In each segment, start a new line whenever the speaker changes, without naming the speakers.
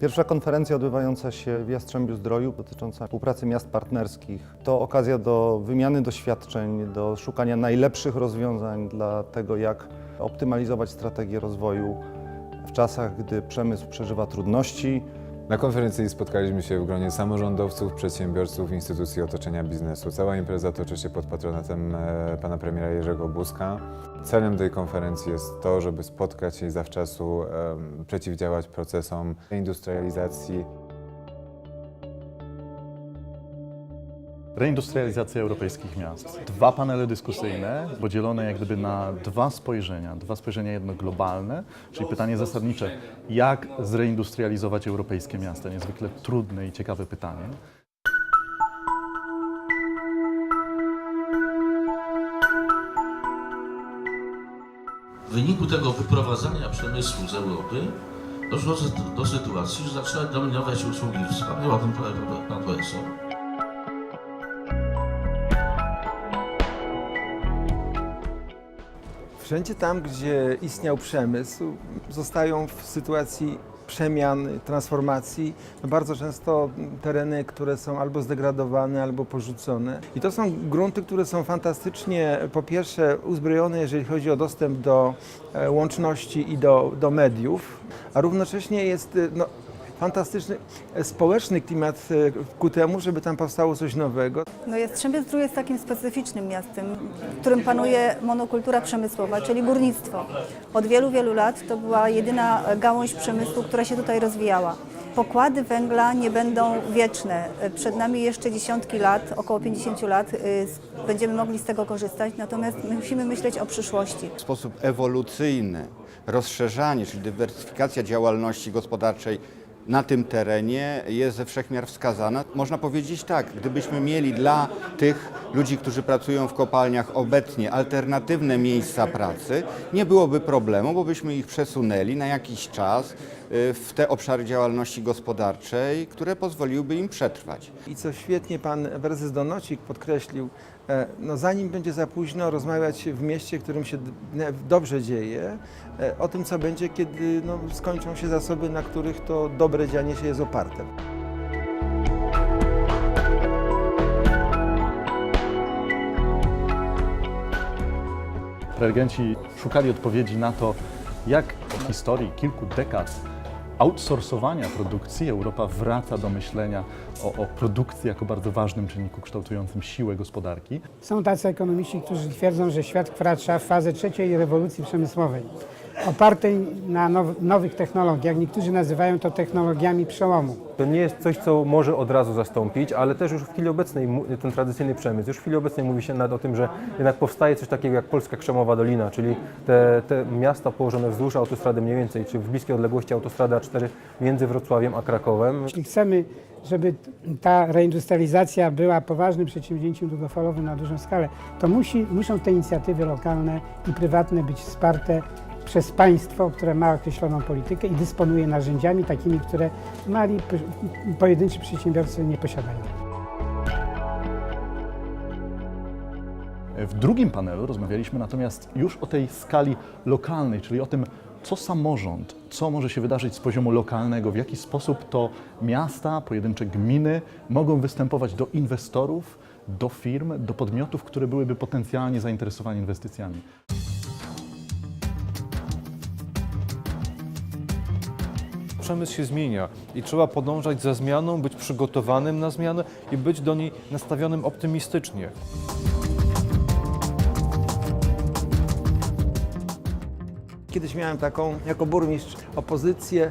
Pierwsza konferencja odbywająca się w Jastrzębiu Zdroju dotycząca współpracy miast partnerskich to okazja do wymiany doświadczeń, do szukania najlepszych rozwiązań dla tego, jak optymalizować strategię rozwoju w czasach, gdy przemysł przeżywa trudności,
Na konferencji spotkaliśmy się w gronie samorządowców, przedsiębiorców, instytucji otoczenia biznesu. Cała impreza toczy się pod patronatem e, pana premiera Jerzego Buzka. Celem tej konferencji jest to, żeby spotkać się i zawczasu przeciwdziałać procesom industrializacji.
Reindustrializacja europejskich miast. Dwa panele dyskusyjne, podzielone jak gdyby na dwa spojrzenia. Dwa spojrzenia jedno globalne, czyli pytanie zasadnicze, jak zreindustrializować europejskie miasta. Niezwykle trudne i ciekawe pytanie.
W wyniku tego wyprowadzania przemysłu z Europy doszło do, sytuacji, że zaczęły dominować usługi. Wspomniał o tym pan profesor.
Wszędzie tam, gdzie istniał przemysł, zostają w sytuacji przemian, transformacji, no bardzo często tereny, które są albo zdegradowane, albo porzucone. I to są grunty, które są fantastycznie, po pierwsze, uzbrojone, jeżeli chodzi o dostęp do e, łączności i do, do mediów, a równocześnie jest no, fantastyczny e, społeczny klimat e, ku temu, żeby tam powstało coś nowego.
No Jastrzębie Zdrój jest takim specyficznym miastem, w którym panuje monokultura przemysłowa, czyli górnictwo. Od wielu, wielu lat to była jedyna gałąź przemysłu, która się tutaj rozwijała. Pokłady węgla nie będą wieczne. Przed nami jeszcze dziesiątki lat, około 50 lat, y, będziemy mogli z tego korzystać, natomiast my musimy myśleć o przyszłości.
w sposób ewolucyjny rozszerzanie, czyli dywersyfikacja działalności gospodarczej na tym terenie jest ze wszechmiar wskazana. Można powiedzieć tak, gdybyśmy mieli dla tych ludzi, którzy pracują w kopalniach obecnie alternatywne miejsca pracy, nie byłoby problemu, bo byśmy ich przesunęli na jakiś czas y, w te obszary działalności gospodarczej, które pozwoliłyby im przetrwać.
I co świetnie pan prezes Donocik podkreślił, no zanim będzie za późno rozmawiać w mieście, w którym się dobrze dzieje, e, o tym, co będzie, kiedy no, skończą się zasoby, na których to dobre dzianie się jest oparte.
Prelegenci szukali odpowiedzi na to, jak w historii kilku dekad outsourcowania produkcji Europa wraca do myślenia o, o produkcji jako bardzo ważnym czynniku kształtującym siłę gospodarki.
Są tacy ekonomiści, którzy twierdzą, że świat wkracza w fazę trzeciej rewolucji przemysłowej, opartej na now- nowych technologiach. Niektórzy nazywają to technologiami przełomu.
To nie jest coś, co może od razu zastąpić, ale też już w chwili obecnej ten tradycyjny przemysł. Już w chwili obecnej mówi się nawet o tym, że jednak powstaje coś takiego jak Polska Krzemowa Dolina, czyli te, te miasta położone wzdłuż autostrady mniej więcej, czy w bliskiej odległości autostrady A4 między Wrocławiem a Krakowem.
Jeśli chcemy, żeby ta reindustrializacja była poważnym przedsięwzięciem długofalowym na dużą skalę, to musi, muszą te inicjatywy lokalne i prywatne być wsparte przez państwo, które ma określoną politykę i dysponuje narzędziami takimi, które mali, pojedynczy przedsiębiorcy nie posiadają.
W drugim panelu rozmawialiśmy natomiast już o tej skali lokalnej, czyli o tym, co samorząd, co może się wydarzyć z poziomu lokalnego, w jaki sposób to miasta, pojedyncze gminy mogą występować do inwestorów, do firm, do podmiotów, które byłyby potencjalnie zainteresowane inwestycjami.
Przemysł się zmienia i trzeba podążać za zmianą, być przygotowanym na zmianę i być do niej nastawionym optymistycznie.
Kiedyś miałem taką, jako burmistrz, opozycję,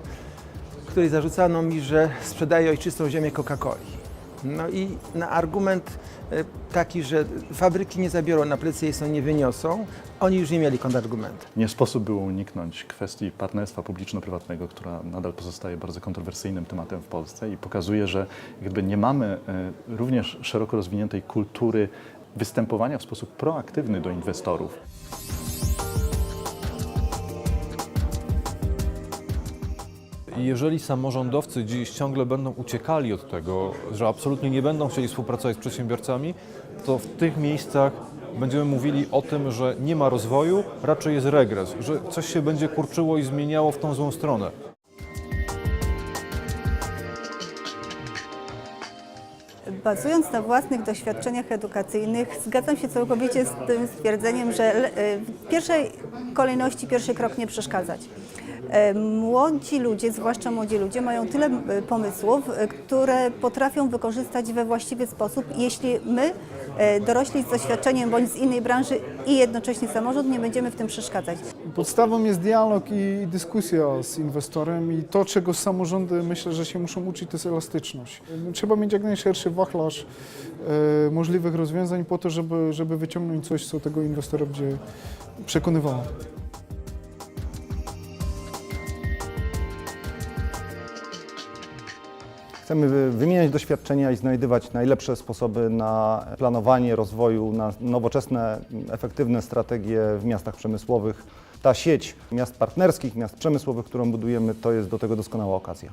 której zarzucano mi, że sprzedaję ojczystą ziemię Coca-Coli. No i na argument e, taki, że fabryki nie zabiorą na plecy jej, są nie wyniosą, oni już nie mieli kontrargumentu.
Nie sposób było uniknąć kwestii partnerstwa publiczno-prywatnego, która nadal pozostaje bardzo kontrowersyjnym tematem w Polsce i pokazuje, że jakby nie mamy e, również szeroko rozwiniętej kultury występowania w sposób proaktywny do inwestorów.
I jeżeli samorządowcy dziś ciągle będą uciekali od tego, że absolutnie nie będą chcieli współpracować z przedsiębiorcami, to w tych miejscach będziemy mówili o tym, że nie ma rozwoju, raczej jest regres, że coś się będzie kurczyło i zmieniało w tą złą stronę.
Bazując na własnych doświadczeniach edukacyjnych, zgadzam się całkowicie z tym stwierdzeniem, że e, w pierwszej kolejności pierwszy krok nie przeszkadzać. E, Młodzi ludzie, zwłaszcza młodzi ludzie, mają tyle e, pomysłów, które potrafią wykorzystać we właściwy sposób, jeśli my, dorośli z doświadczeniem bądź z innej branży i jednocześnie samorząd, nie będziemy w tym przeszkadzać.
Podstawą jest dialog i dyskusja z inwestorem i to, czego samorządy myślę, że się muszą uczyć, to jest elastyczność. Trzeba mieć jak najszerszy wachlarz e, możliwych rozwiązań po to, żeby, żeby wyciągnąć coś, co tego inwestora będzie przekonywało.
Chcemy wy- wymieniać doświadczenia i znajdywać najlepsze sposoby na planowanie rozwoju, na nowoczesne, efektywne strategie w miastach przemysłowych. Ta sieć miast partnerskich, miast przemysłowych, którą budujemy, to jest do tego doskonała okazja.